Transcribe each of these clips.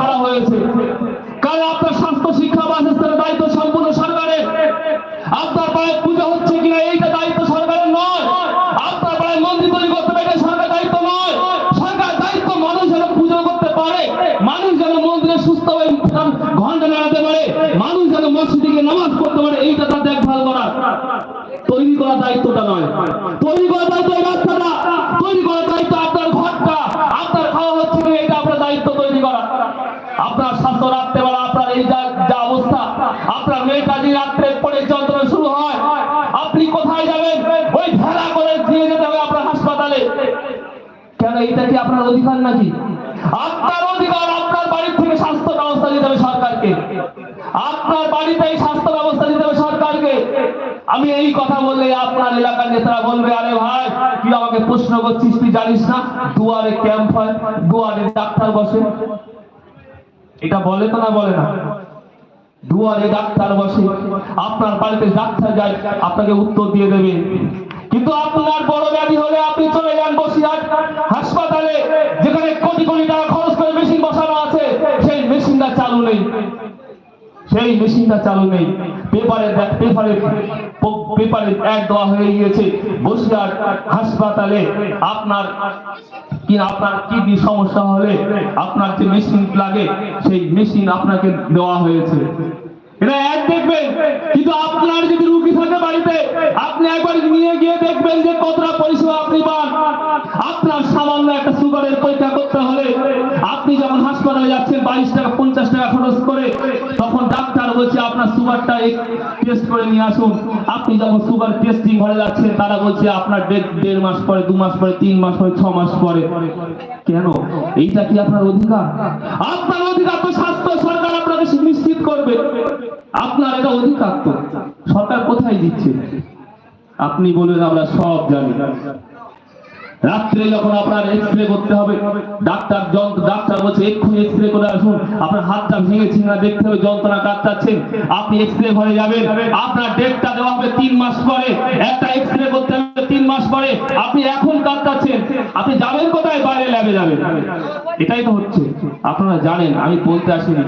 খারাপ হয়েছে। কাল আপনার স্বাস্থ্য শিক্ষা বাসস্থানের দায়িত্ব সম্পূর্ণ সরকারের। আপনার পায়ে পূজা হচ্ছে কিনা এইটা নাকি? আপনার অধিকার, আপনার বাড়ির থেকে স্বাস্থ্য ব্যবস্থা দিতে হবে সরকারকে। আপনার বাড়িতে স্বাস্থ্য ব্যবস্থা দিতে হবে সরকারকে। আমি এই কথা বললে আপনার এলাকার নেতারা বলবে, আরে ভাই, তুই আমাকে প্রশ্ন করছিস, তুই জানিস না? দুয়ারে ক্যাম্প হয়, দুয়ারে ডাক্তার বসে। এটা বলে তো না বলে না? দুয়ারে ডাক্তার বসে। আপনার বাড়িতে ডাক্তার যায়, আপনাকে উত্তর দিয়ে দেবে। কিন্তু আপনার বড় ব্যাধি হলে আপনি চলে যান বসিরহাট হাসপাতালে, যেখানে কোটি কোটি টাকা খরচ করে মেশিন বসানো আছে। সেই মেশিনটা চালু নেই। সেই মেশিনটা চালু নেই। পেপারে পেপারে পেপারে এক দেওয়া হয়ে গিয়েছে বসিরহাট হাসপাতালে। আপনার কি, আপনার কিডনি সমস্যা হলে আপনার যে মেশিন লাগে, সেই মেশিন আপনাকে দেওয়া হয়েছে। এটা এক দেখবেন, কিন্তু আপনার যদি রুগী থাকে বাড়িতে, আপনি একবার নিয়ে গিয়ে দেখবেন যে কতটা পরিষেবা আপনি পান। আপনার সামান্য একটা সুগারের পরীক্ষা করতে হলে আপনি যখন হাসপাতালে যাচ্ছেন, বাইশ টাকা, পঞ্চাশ টাকা খরচ করে, তখন ডাক্তার বলছে, আপনার সুগারটা টেস্ট করে নিয়ে আসুন। আপনি যখন সুগার টেস্টিং ঘরে যাচ্ছেন, তারা বলছে, আপনার দেড় মাস পরে, দু মাস পরে, তিন মাস পরে, ছ মাস পরে। কেন? এইটা কি আপনার অধিকার? আপনার অধিকার তো স্বাস্থ্য সরকার আপনাকে নিশ্চিত করবে। আপনার এটা অধিকার তো সরকার কোথায় দিচ্ছে? আপনি বলবেন আমরা সব জানি। রাত্রে যখন আপনার এক্স রে করতে হবে, ডাক্তার যন্ত্র, ডাক্তার বলছে, এক্ষুনি এক্স রে করে আসুন। আপনার হাতটা ভেঙেছে না দেখতে হবে, যন্ত্রণা কাটতাচ্ছেন আপনি এক্স রে ঘরে যাবেন, আপনার ডেটটা দেওয়া হবে তিন মাস পরে। একটা এক্স রে করতে হবে তিন মাস পরে। আপনি এখন কাটতাচ্ছেন আপনি যাবেন কোথায়? বাইরে ল্যাবে যাবেন। এটাই তো হচ্ছে। আপনারা জানেন, আমি বলতে আসিনি।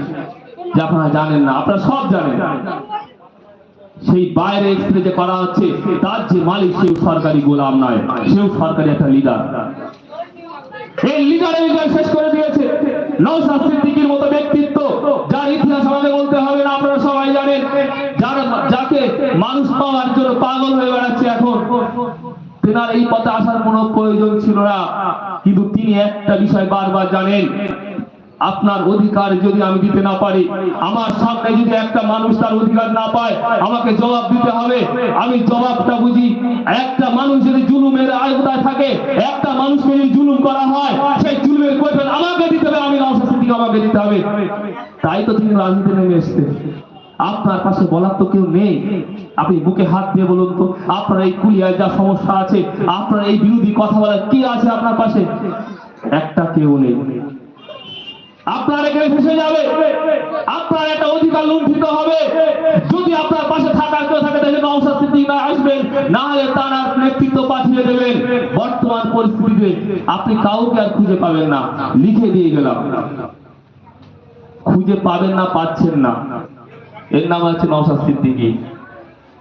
যে আপনারা জানেন না, আপনারা সব জানেন। সেই বাইরে এক্সরে যে করা হচ্ছে, তার যে মালিক সেও সরকারি গোলাম নয়, সেও সরকারি একটা লিডার এই লিডারে লিডার শেষ করে দিয়েছে। সিদ্দিকীর মতো ব্যক্তিত্ব, যার ইতিহাস আমাকে বলতে হবে না, আপনারা সবাই জানেন। যার যাকে মানুষ পাওয়ার জন্য পাগল হয়ে বেড়াচ্ছে এখন, তেনার এই পথে আসার কোনো প্রয়োজন ছিল না। কিন্তু তিনি একটা বিষয় বারবার জানেন আপনার অধিকার যদি আমি দিতে না পারি, আমার সামনে যদি একটা মানুষ তার অধিকার না পায়, আমাকে জবাব দিতে হবে। আমি জবাবটা বুঝি, একটা মানুষ যদি জুলুমের আয়তায় থাকে, একটা মানুষকে যদি জুলুম করা হয়, সেই জুলুমের কৈফিয়ত আমাকে দিতে হবে, আমি নওশাদ আমাকে দিতে হবে। তাই তো তিনি রাজনীতি নেমে এসেছেন। আপনার পাশে বলার তো কেউ নেই। আপনি বুকে হাত দিয়ে বলুন তো, আপনার এই কুলিয়ায় যা সমস্যা আছে, আপনার এই বিরোধী কথা বলার কি আছে আপনার পাশে? একটা কেউ নেই। আপনার এখানে ফেসে যাবে। আপনার একটা অধিকার লুণ্ঠিত হবে। যদি আপনার পাশে থাকার কেউ থাকে তাহলে নওশাদ সিদ্দিক না আসবেন। না হলে তারা নেতৃত্ব পাঠিয়ে দেবেন। বর্তমান পরিস্থিতিতে আপনি কাউকে আর খুঁজে পাবেন না। লিখে দিয়ে গেলাম। খুঁজে পাবেন না, পাচ্ছেন না। এর নাম হচ্ছে নওশাদ সিদ্দিকী।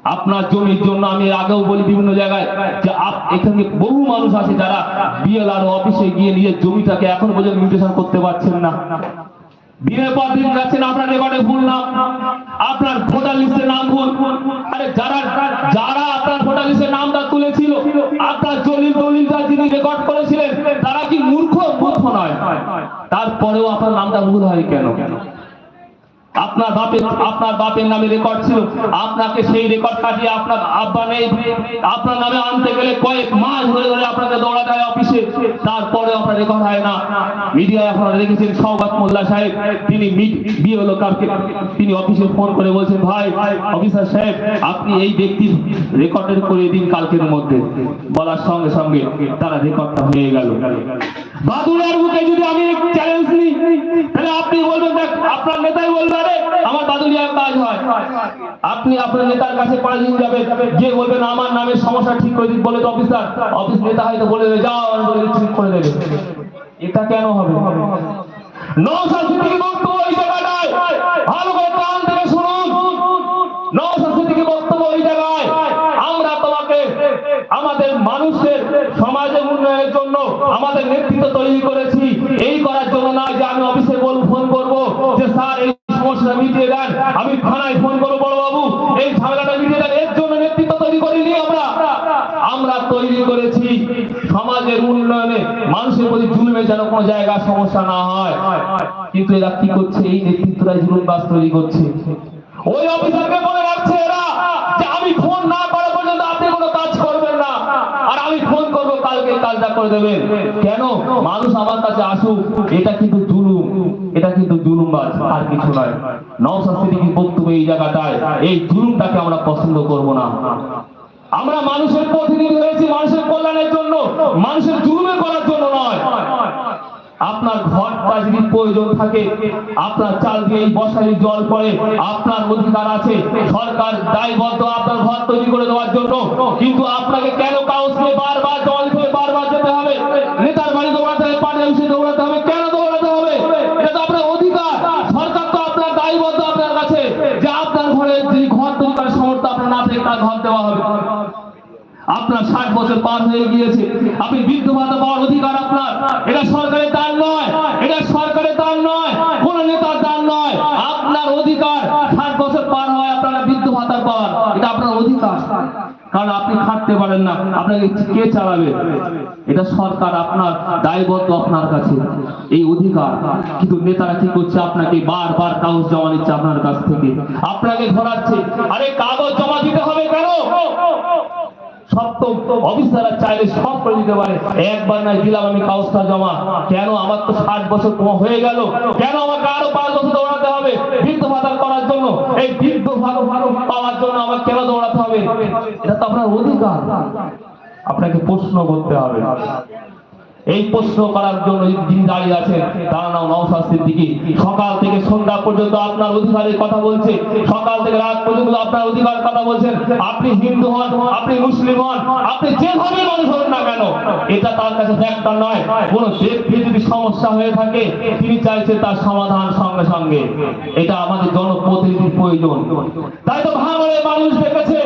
আপনার জমির জন্য আমি আগেও বলি বিভিন্ন জায়গায় যে এখানে বহু মানুষ আছে যারা বিএলআর অফিসে গিয়ে নিজের জমিটাকে এখন পর্যন্ত মিউটেশন করতে পারছেন না। দিনের পর দিন আপনার রেকর্ডে আপনার নাম যারা যারা আপনার নামটা তুলেছিল, আপনার যিনি রেকর্ড করেছিলেন, তারা কি মূর্খ? নয়। তারপরেও আপনার নামটা ভুল হয় কেন কেন? আপনার বাপের আপনার বাপের নামে রেকর্ড ছিল। আপনাকে সেই রেকর্ড কাটিয়ে আপনার আব্বা নেই। আপনার নামে আনতে গেলে কয়েক মাস ধরে ধরে আপনাকে দৌড়াতে হয় অফিসে। তারপরে আপনার রেকর্ড হয় না। মিডিয়ায় আপনারা দেখেছেন সৌগাত মোল্লা সাহেব। তিনি বিএলও কারকে তিনি অফিসে ফোন করে বলছেন, ভাই, অফিসার সাহেব, আপনি এই ব্যক্তির রেকর্ডের করে দিন কালকের মধ্যে। বলার সঙ্গে সঙ্গে তারা রেকর্ডটা হয়ে গেল। বাদুড়ার বুকে যদি আমি চ্যালেঞ্জ নিই, তাহলে আপনি বলবেন, দেখ, আপনার নেতাই বলবে, আরে, আমার বাদুরিয়ার কাজ হয়। আপনি আপনার নেতার কাছে পাঁচ দিন যাবেন যে বলবেন, আমার নামে সমস্যা ঠিক করে দিন। বলে তো অফিসার, অফিস নেতা হয়তো বলে দেবে, যাও আমি বলে ঠিক করে দেবে। এটা কেন হবে? নৌসাদ থেকে বক্তব্য ভালো করে কান থেকে শুনুন নওশাদ সিদ্দিকী বক্তব্য ওই জায়গায় আমরা তোমাকে আমাদের মানুষের সমাজের উন্নয়নের জন্য আমাদের নেতৃত্ব তৈরি করেছি। এই করার জন্য না যে আমি অফিসে বল, ফোন করব যে, স্যার, এই সমস্যাটা মিটিয়ে দেন। আমি থানায় ফোন করব বড় বাবু এই ঝামেলাটা মিটিয়ে দেন। এর জন্য নেতৃত্ব তৈরি করিনি আমরা। আমরা তৈরি করেছি সমাজের উন্নয়নে। মানুষের প্রতি জুলুমে যেন কোনো জায়গায় সমস্যা না হয়। কিন্তু এরা কি করছে? এই নেতৃত্বরাই জুলুম বাস তৈরি করছে। ওই অফিসারকে মনে রাখছে এরা যে আমি ফোন না করা পর্যন্ত আপনি কোনো কাজ করবেন না আর আমি ফোন করব কালকে করে দেবেন, কেন? মানুষ আমার কাছে আসুক, এটা কিন্তু জুলুম, এটা কিন্তু জুলুমবাজ, আর কিছু নয়। নওশাদ সিদ্দিকীর বক্তব্য এই জায়গাটায়, এই জুলুমটাকে আমরা পছন্দ করব না। আমরা মানুষের প্রতিনিধি হয়েছি মানুষের কল্যাণের জন্য, মানুষের জুলুমে করার জন্য নয়। আপনার ঘরটা যদি প্রয়োজন থাকে, আপনার চাল দিয়ে বসায় জল পড়ে, আপনার অধিকার আছে, সরকার দায়বদ্ধ আপনার ঘর তৈরি করে দেওয়ার জন্য, কিন্তু আপনাকে কেন কাউন্সিলে বারবার তার ঘর দেওয়া হবে। আপনার ষাট বছর পার হয়ে গিয়েছে। আপনি বৃদ্ধ ভাতা পাওয়ার অধিকার আপনার। এটা সরকারের দান নয় এটা সরকারের দান নয় কোন নেতার দান নয় আপনার অধিকার ষাট বছর পার হয় আপনারা বৃদ্ধ ভাতা পাওয়ার এটা আপনার অধিকার কারণ আপনি খাটতে পারেন না, আপনাকে কে চালাবে? এটা সরকার আপনার দায়বদ্ধ আপনার কাছে। এই অধিকার। কিন্তু নেতারা কি করছে? আপনাকে বারবার কাগজ জমা নিচ্ছে আপনার কাছ থেকে। আপনাকে ধরাচ্ছে আরে কাগজ জমা দিতে হবে কেন? আমার তো ষাট বছর কম হয়ে গেল। কেন আমাকে আরও পাঁচ বছর জন্য এই দীর্ঘ ভালো ভালো পাওয়ার জন্য আমার কেন দৌড়াতে হবে? এটা তো আপনার অধিকার। আপনাকে প্রশ্ন করতে হবে। এই প্রশ্ন করার জন্য দাঁড়িয়ে আছেন তার নাম নওশাদ সিদ্দিকী। সকাল থেকে সন্ধ্যা পর্যন্ত আপনার অধিকারের কথা বলছে। সকাল থেকে রাত পর্যন্ত আপনার অধিকার কথা বলছেন। আপনি হিন্দু হন, আপনি মুসলিম হন, আপনি যেভাবে মানুষ হন না কেন, এটা তার কাছে একটা নয়। কোন ব্যক্তি যদি সমস্যা হয়ে থাকে, তিনি চাইছে তার সমাধান সঙ্গে সঙ্গে। এটা আমাদের জনপ্রতিনিধির প্রয়োজন। তাই তো ভাঙড়ের মানুষ দেখেছে,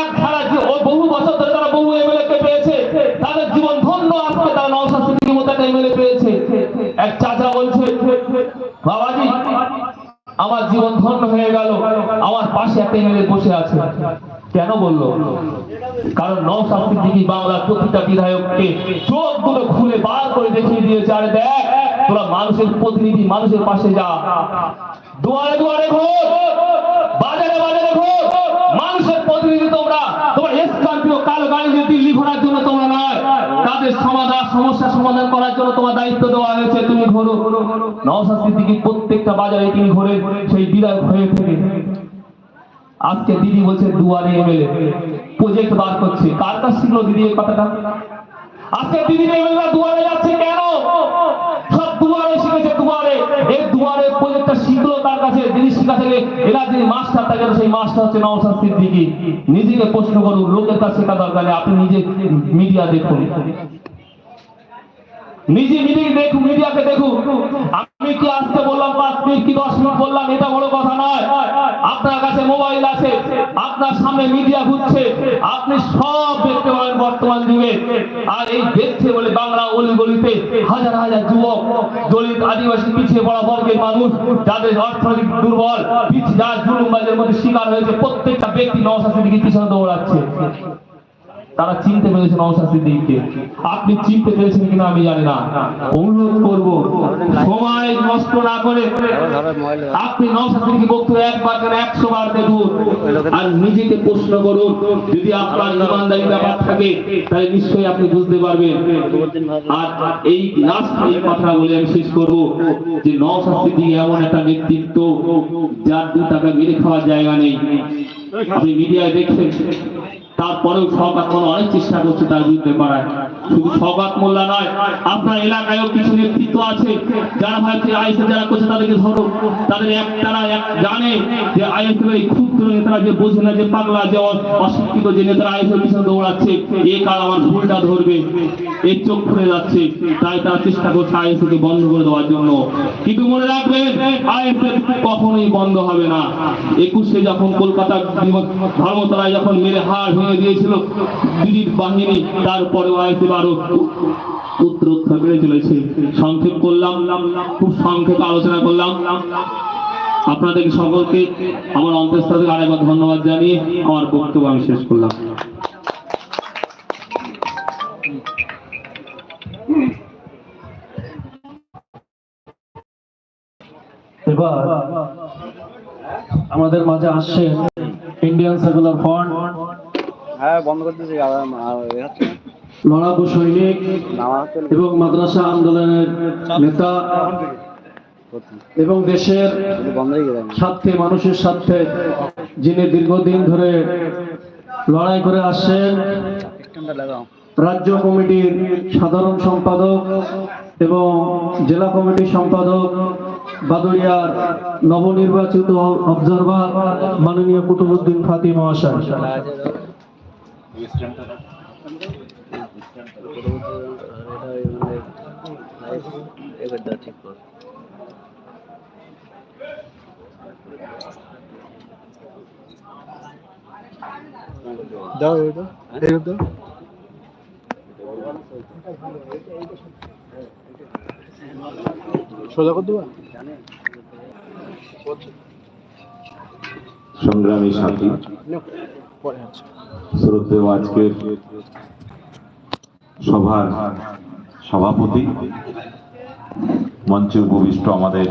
এক ধারা বহু বছর ধরে তারা বহু এমএলএ কে পেয়েছে তাদের জীবন ধন্য আজকে তারা নওশাদ সিদ্দিকীর মতো একটা এমএলএ পেয়েছে এক চাচা বলছে, বাবাজি, আমার জীবন ধন্য হয়ে গেল। আমার পাশে একটা এমএলএ বসে আছে। কেন বলল? কারণ নওশাদ সিদ্দিকী বাংলার প্রতিটা বিধায়ককে চোখ দুটো খুলে বার করে দেখিয়ে দিয়েছে, আরে দেখ, তোরা মানুষের প্রতিনিধি, মানুষের পাশে যা। দুয়ারে দুয়ারে ঘোর, বাজারে বাজারে ঘোর, মানুষের প্রতিনিধি তোমরা। তোমার স্কর্পিও কালো গাড়ি দিল্লি ঘোরার জন্য তাদের সমাধান, সমস্যা সমাধান করার জন্য তোমার দায়িত্ব দেওয়া হয়েছে, তুমি ঘোরো। নওশাদ সিদ্দিকী প্রত্যেকটা বাজারে তিনি ঘোরেন সেই বিধায়ক হয়ে থেকে আজকে দিদি বলছে দুয়ারে এমএলএ প্রজেক্ট বার করছে। কার কাছ শিখলো দিদি এই কথাটা? আজকে দিদি এমএলএ দুয়ারে যাচ্ছে কেন? সব দুয়ারে শিখেছে দুয়ারে। এই দুয়ারে প্রজেক্টটা শিখলো তার কাছে, যিনি শিখাচ্ছে এরা যিনি মাস্টার থাকে সেই মাস্টার হচ্ছে নওশাদ দিকে নিজেকে প্রশ্ন করুন, লোকের কাছে শেখা দরকার আপনি নিজে মিডিয়া দেখুন। নিজে মিডিয়া দেখুন মিডিয়াকে দেখুন আমি কি আজকে বললাম, পাঁচ মিনিট কি দশ মিনিট বললাম, এটা বড় কথা নয়। আপনার কাছে মোবাইল আছে, আপনার সামনে মিডিয়া ঘুরছে, আপনি সব দেখতে পাবেন বর্তমান যুগে। আর এই দেখছে বলে বাংলা অলিগলিতে হাজার হাজার যুবক, দলিত, আদিবাসী, পিছিয়ে পড়া বর্গের মানুষ, যাদের অর্থনৈতিক দুর্বল যার জুলুমবাজের মধ্যে শিকার হয়েছে, প্রত্যেকটা ব্যক্তি নওশাদ সিদ্দিকীর পিছনে দৌড়াচ্ছে। তারা চিনতে পেরেছেন নওশাদ সিদ্দিকীকে। আপনি চিনতে পেরেছেন কিনা আমি জানি না। অনুরোধ করব, সময় নষ্ট না করে আপনি নওশাদ বক্তব্য একবার কেন একশো বার দেখুন আর নিজেকে প্রশ্ন করুন। যদি আপনার ইমানদারি ব্যাপার থাকে, তাহলে নিশ্চয়ই আপনি বুঝতে পারবেন। আর এই লাস্ট এই কথা বলে আমি শেষ করব, যে নওশাদ সিদ্দিকী এমন একটা নেতৃত্ব যার দু টাকা মেরে খাওয়ার জায়গা নেই। আপনি মিডিয়ায় দেখছেন তারপরেও সৌগাত মোল্লা অনেক চেষ্টা করছে তার বিরুদ্ধে করায় শুধু সৌগাত মোল্লা নয়, আপনার এলাকায়ও কিছু নেতৃত্ব আছে যারা ভাবছে আইসে যারা করছে তাদেরকে ধরো। তাদের এক তারা এক জানে যে আইএসএফ এই ক্ষুদ্র নেতারা যে বোঝে না, যে পাগলা, যে অশিক্ষিত যে নেতারা আইএসএফ পিছনে দৌড়াচ্ছে, এ কাল আমার ভুলটা ধরবে এই চোখ খুলে যাচ্ছে। তাই তারা চেষ্টা করছে আইএসএফ কে বন্ধ করে দেওয়ার জন্য। কিন্তু মনে রাখবেন, আইএসএফ কখনোই বন্ধ হবে না। একুশে যখন কলকাতা ধর্মতলায় যখন মেরে হাড় ভেঙে দিয়েছিল দিদির বাহিনী তারপরে আইএসএফ আরও উত্তর উত্তর বেড়ে চলেছে। সংক্ষেপ করলাম, খুব সংক্ষেপ আলোচনা করলাম। আপনাদের সকলকে আমার অন্তঃস্থল থেকে আরেকবার ধন্যবাদ জানিয়ে আমার বক্তব্য আমি শেষ করলাম। আমাদের মাঝে আসছে ইন্ডিয়ান সেকুলার ফ্রন্ট হ্যাঁ বন্ধ। লড়াকু সৈনিক। এবং মাদ্রাসা আন্দোলনের নেতা এবং দেশের স্বার্থে মানুষের স্বার্থে যিনি দীর্ঘদিন ধরে লড়াই করে আসছেন রাজ্য কমিটির সাধারণ সম্পাদক এবং জেলা কমিটির সম্পাদক বাদুড়িয়ার নবনির্বাচিত অবজারভার মাননীয় কুতুবুদ্দিন ফাতি মহাশয় ঠিক কর দাও। দাও এই দাও। সোজা করে দেবা? সংগ্রামী সাথী। আজকের সভার সভাপতি, মঞ্চে উপবিষ্ট আমাদের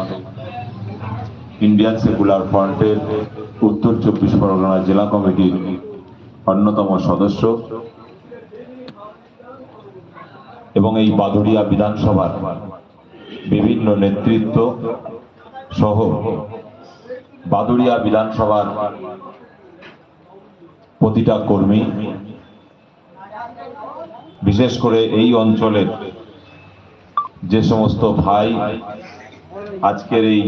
ইন্ডিয়ান সেকুলার ফ্রন্টের উত্তর চব্বিশ পরগনা জেলা কমিটির অন্যতম সদস্য এবং এই বাদুড়িয়া বিধানসভার বিভিন্ন নেতৃত্ব সহ বাদুড়িয়া বিধানসভার প্রতিটা কর্মী, বিশেষ করে এই অঞ্চলের যে সমস্ত ভাই আজকের এই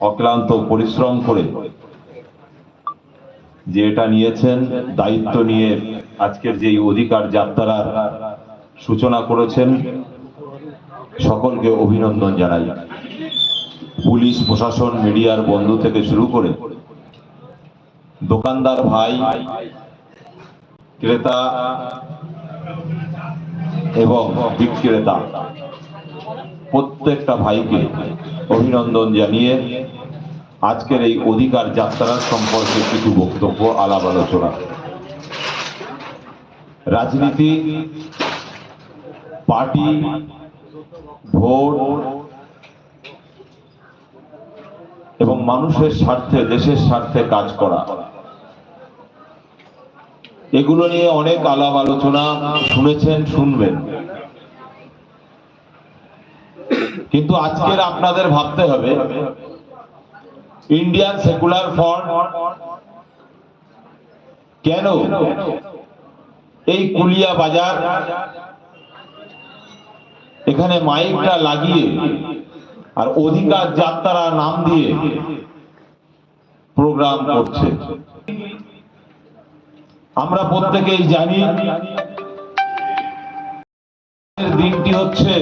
অক্লান্ত পরিশ্রম করে যে এটা নিয়েছেন, দায়িত্ব নিয়ে আজকের যে অধিকার যাত্রার সূচনা করেছেন, সকলকে অভিনন্দন জানাই। পুলিশ, প্রশাসন, মিডিয়ার বন্ধু থেকে শুরু করে দোকানদার ভাই, ক্রেতা এবং বিক্রেতা, প্রত্যেকটা ভাইকে অভিনন্দন জানিয়ে আজকের এই অধিকার যাত্রার সম্পর্কে কিছু বক্তব্য, আলাপ আলোচনা। রাজনীতি, পার্টি, ভোট এবং মানুষের স্বার্থে, দেশের স্বার্থে কাজ করা। এগুলো নিয়ে অনেক আলাপ আলোচনা শুনেছেন, শুনবেন। কিন্তু আজকের আপনাদের ভাবতে হবে ইন্ডিয়ান সেকুলার ফ্রন্ট কেন এই কুলিয়া বাজার এখানে মাইকটা লাগিয়ে আর অধিকার যাত্রা নাম দিয়ে প্রোগ্রাম করছে? আমরা প্রত্যেকেই জানি দিনটি হচ্ছে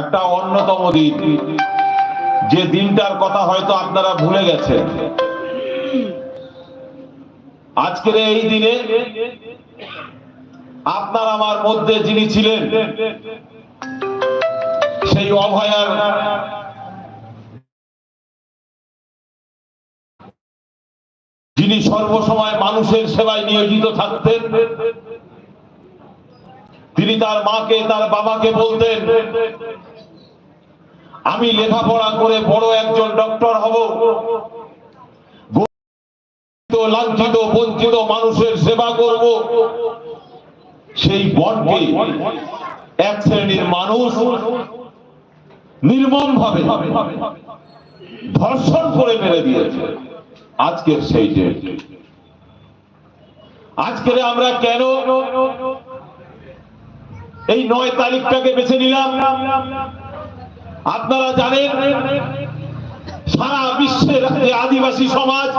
একটা অন্যতম দিন। যে দিনটার কথা হয়তো আপনারা ভুলে গেছেন। আজকের এই দিনে আপনার আমার মধ্যে যিনি ছিলেন, সেই অভয়ার যিনি সর্বসময় মানুষের সেবায় নিয়োজিত থাকতেন। তিনি তার মাকে, তার বাবাকে বলতেন, আমি লেখাপড়া করে বড় একজন ডক্টর হব। লাঞ্ছিত, বঞ্চিত মানুষের সেবা করব। সেই বনকে এক শ্রেণির মানুষ নির্মম ভাবে ধর্ষণ করে মেরে দিয়েছে। আজকের সেই ডেট আজকের আমরা কেন এই নয় তারিখটাকে বেছে নিলাম? আপনারা জানেন, সারা বিশ্বের যে আদিবাসী সমাজ,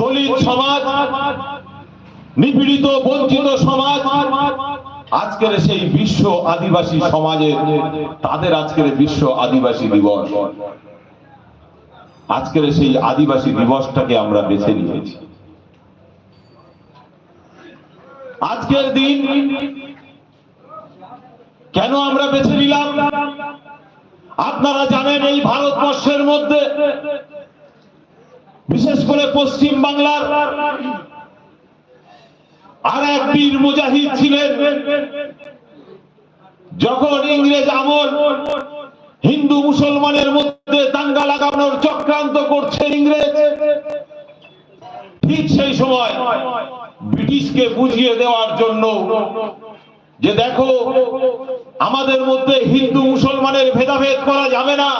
দলিত সমাজ, নিপীড়িত, বঞ্চিত সমাজ, আজকের সেই বিশ্ব আদিবাসী সমাজের তাদের আজকের বিশ্ব আদিবাসী দিবস। আজকের সেই আদিবাসী দিবসটাকে আমরা বেছে নিয়েছি। আজকের দিন কেন আমরা বেছে নিলাম? আপনারা জানেন এই ভারতবর্ষের মধ্যে, বিশেষ করে পশ্চিম বাংলার আর এক বীর মুজাহিদ ছিলেন, যখন ইংরেজ আমল হিন্দু মুসলমানের মধ্যে দাঙ্গা লাগানোর চক্রান্ত করছে ইংরেজ। ঠিক সেই সময় ব্রিটিশকে বুঝিয়ে দেওয়ার জন্য যে দেখো, আমাদের মধ্যে হিন্দু মুসলমানের ভেদাভেদ করা যাবে না।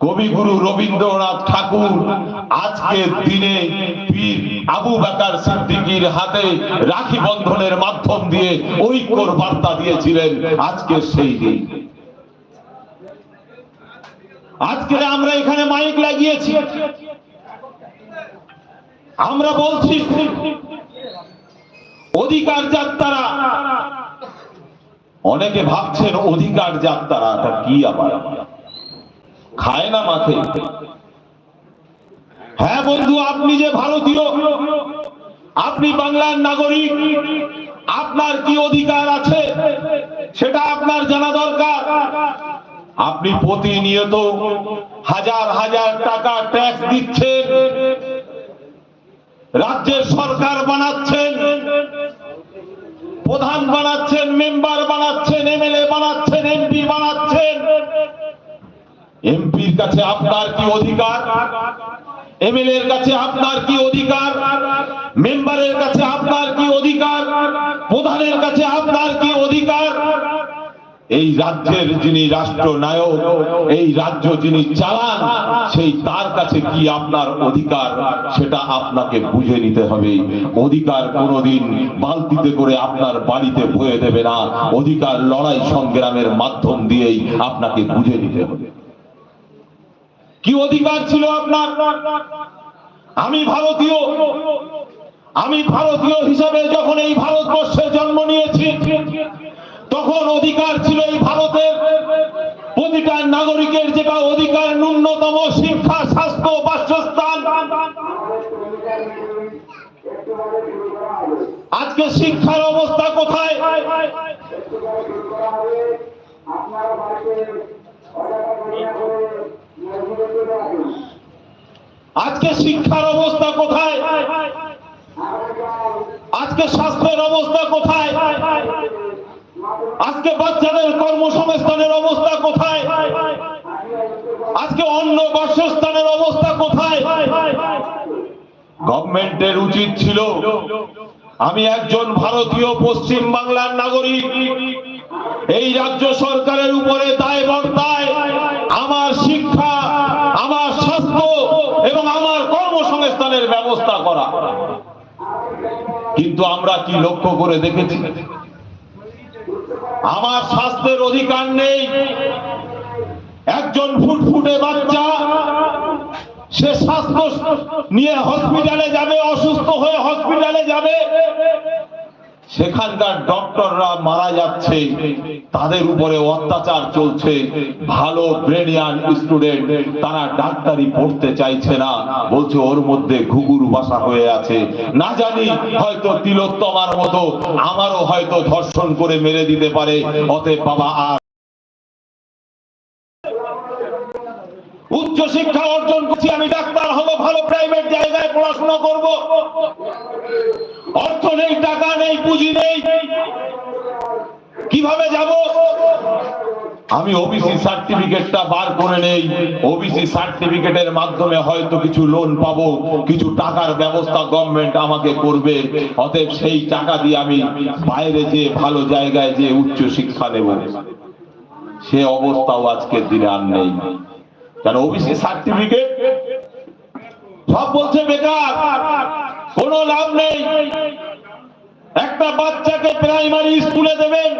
কবিগুরু রবীন্দ্রনাথ ঠাকুর আজকের দিনে পীর আবু বাকার সিদ্দিকীর হাতে রাখি বন্ধনের মাধ্যম দিয়ে ঐক্যর বার্তা দিয়েছিলেন আজকের সেই দিন। আজকে আমরা এখানে মাইক লাগিয়েছি। আমরা বলছি, অধিকার যাত্রারা। অনেকে ভাবছেন অধিকার যাত্রাটা কি আবার? খায় না মাঠে। হ্যাঁ বন্ধু, আপনি যে ভারতীয়, আপনি বাংলার নাগরিক, আপনার কি অধিকার আছে? সেটা আপনার জানা দরকার। আপনি প্রতিনিয়ত হাজার হাজার টাকা ট্যাক্স দিচ্ছেন, রাজ্যের সরকার বানাচ্ছেন, প্রধান বানাচ্ছেন মেম্বার বানাচ্ছেন এমএলএ বানাচ্ছেন এমপি বানাচ্ছেন। এমপির কাছে আপনার কি অধিকার? এমএলএ এর কাছে আপনার কি অধিকার? মেম্বারের কাছে আপনার কি অধিকার? প্রধানের কাছে আপনার কি অধিকার? এই রাজ্যের যিনি রাষ্ট্রনায়ক, এই রাজ্য যিনি চালান, সেই তার কাছে কি আপনার অধিকার? সেটা আপনাকে বুঝে নিতে হবে। অধিকার কোনোদিন বালতিতে করে আপনার বাড়িতে বয়ে দেবে না। অধিকার লড়াই সংগ্রামের মাধ্যম দিয়েই আপনাকে বুঝে নিতে হবে। কি অধিকার ছিল আপনার? আমি ভারতীয়। আমি ভারতীয় হিসাবে যখন এই ভারতবর্ষে জন্ম নিয়েছি তখন অধিকার ছিল এই ভারতের। প্রতিটা নাগরিকের যেটা অধিকার, ন্যূনতম শিক্ষা, স্বাস্থ্য, বাসস্থান। আজকে শিক্ষার অবস্থা কোথায়? আজকে শিক্ষার অবস্থা কোথায়? আজকে স্বাস্থ্যের অবস্থা কোথায়? আজকে বাচ্চাদের কর্মসংস্থানের অবস্থা কোথায়? আজকে অন্য বাসস্থানের অবস্থা কোথায়? গভর্নমেন্টের উচিত ছিল, আমি একজন ভারতীয় পশ্চিম বাংলার নাগরিক, এই রাজ্য সরকারের উপরে দায় বর্তায়, আমার শিক্ষা, আমার স্বাস্থ্য এবং আমার কর্মসংস্থানের ব্যবস্থা করা। কিন্তু আমরা কি লক্ষ্য করে দেখেছি? আমার স্বাস্থ্যের অধিকার নেই। একজন ফুটফুটে বাচ্চা, সে স্বাস্থ্য নিয়ে হসপিটালে যাবে, অসুস্থ হয়ে হসপিটালে যাবে। সেখানকার ডক্টররা মারা যাচ্ছে, তাদের উপরে অত্যাচার চলছে। ভালো ব্রেনিয়ান স্টুডেন্ট, তারা ডাক্তারি পড়তে চাইছে না। বলছে, ওর মধ্যে ঘুঘুর বাসা হয়ে আছে। না জানি হয়তো তিলোত্তমার মতো আমারও হয়তো ধর্ষণ করে মেরে দিতে পারে। অতএব বাবা, আর উচ্চ শিক্ষা অর্জন করছি, আমি ডাক্তার হব, ভালো প্রাইভেট জায়গায় পড়াশোনা করব। অর্থ নেই, টাকা নেই, পুঁজি নেই। কীভাবে যাব? আমি ওবিসি সার্টিফিকেটটা বার করে নেই। ওবিসি সার্টিফিকেটের মাধ্যমে হয়তো কিছু লোন পাবো, কিছু টাকার ব্যবস্থা গভর্নমেন্ট আমাকে করবে। অতএব সেই টাকা দিয়ে আমি বাইরে যে ভালো জায়গায় যে উচ্চ শিক্ষা নেব। সে অবস্থাও আজকের দিনে আর নেই। কারণ ওবিসি সার্টিফিকেট? সব বলছে বেকার, কোনো লাভ নেই। একটা বাচ্চাকে প্রাইমারি স্কুলে দেবেন।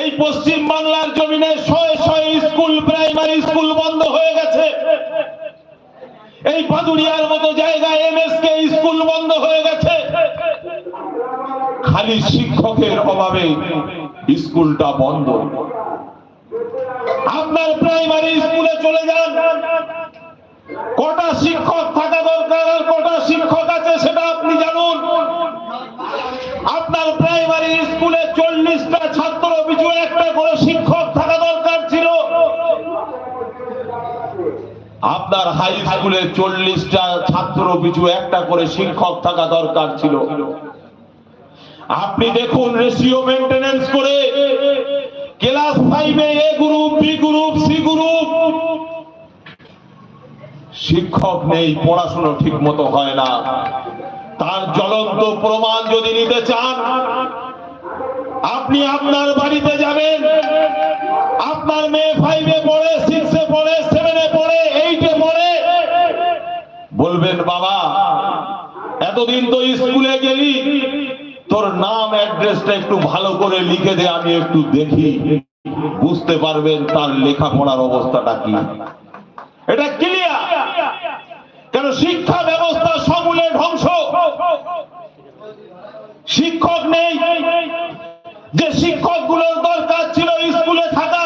এই পশ্চিম বাংলার জমিনে শয়ে শয়ে স্কুল প্রাইমারি স্কুল বন্ধ হয়ে গেছে। এই পাদুরিয়ার মতো জায়গায় এমএসকে স্কুল বন্ধ হয়ে গেছে। খালি শিক্ষকের অভাবে স্কুলটা বন্ধ। আপনার প্রাইমারি স্কুলে চলে যান। কটা শিক্ষক থাকা দরকার আর কটা শিক্ষক আছে সেটা আপনি জানুন। আপনার প্রাইমারি স্কুলে চল্লিশটা ছাত্র, পিছু একটা করে শিক্ষক থাকা দরকার ছিল। আপনার হাই স্কুলে চল্লিশটা ছাত্র, পিছু একটা করে শিক্ষক থাকা দরকার ছিল। আপনি দেখুন রেশিও মেনটেনেন্স করে ক্লাস ফাইভে A group, B group, C group. শিক্ষক নেই, পড়াশোনা ঠিক মতো হয় না। তার জ্বলন্ত প্রমাণ যদি নিতে চান, আপনি আপনার বাড়িতে যাবেন। আপনার মেয়ে ফাইভে পড়ে, সিক্সে পড়ে, সেভেনে পড়ে, এইটে পড়ে। বলবেন, বাবা, এতদিন তো স্কুলে গেলি তোর নাম অ্যাড্রেসটা একটু ভালো করে লিখে দে, আমি একটু দেখি। বুঝতে পারবেন তার লেখাপড়ার অবস্থাটা কি। এটা ক্লিয়ার কেন শিক্ষা ব্যবস্থা সমূলে ধ্বংস? শিক্ষক নেই। যে শিক্ষকগুলোর দরকার ছিল স্কুলে থাকা,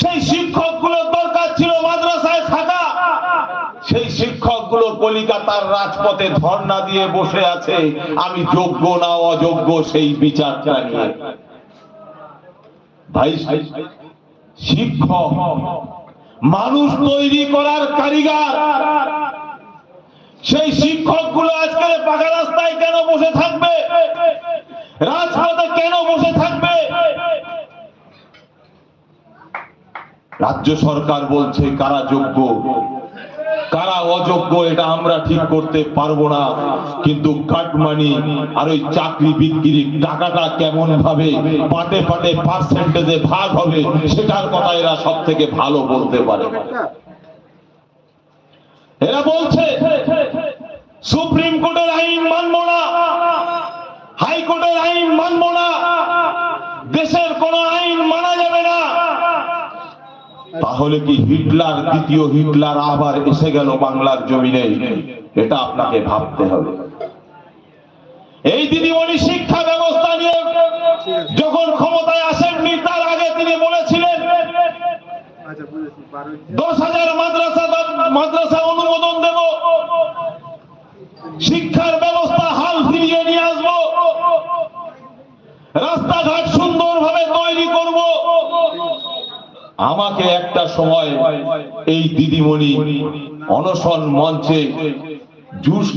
সেই শিক্ষকগুলোর দরকার ছিল মাদ্রাসায় থাকা, সেই শিক্ষকগুলো কলিকাতার রাজপথে ধর্ণা দিয়ে বসে আছে। আমি যোগ্য না অযোগ্য সেই বিচারটা নিয়ে ভাই, শিক্ষক, মানুষ তৈরি করার কারিগর। সেই শিক্ষকগুলো আজকাল পাকা রাস্তায় কেন বসে থাকবে? রাজপথে কেন বসে থাকবে? রাজ্য সরকার বলছে, কারা যোগ্য? কারা অযোগ্য এটা আমরা ঠিক করতে পারব না। কিন্তু কাটমানি আর ওই চাকরি বিক্রির টাকাটা কেমন ভাবে পাটে পাটে পার্সেন্টেজে ভাগ হবে, সেটার কথা এরা সব থেকে ভালো বলতে পারে। এরা বলছে, সুপ্রিম কোর্টের আইন মানবো না, হাইকোর্টের আইন মানবো না দেশের কোন আইন মানা যাবে না তাহলে কি হিটলার, দ্বিতীয় হিটলার আবার এসে গেল বাংলার জমিনে? এটা আপনাকে ভাবতে হবে। এই দিদিমণি শিক্ষা ব্যবস্থা নিয়ে যখন ক্ষমতায় আসেননি, তার আগে তিনি বলেছিলেন, দশ হাজার মাদ্রাসা মাদ্রাসা অনুমোদন দেব। শিক্ষার ব্যবস্থা হাল ফিরিয়ে নিয়ে আসব। রাস্তাঘাট সুন্দরভাবে তৈরি করব। আমাকে একটা সময় এই দিদিমণি অনশন মঞ্চে জুস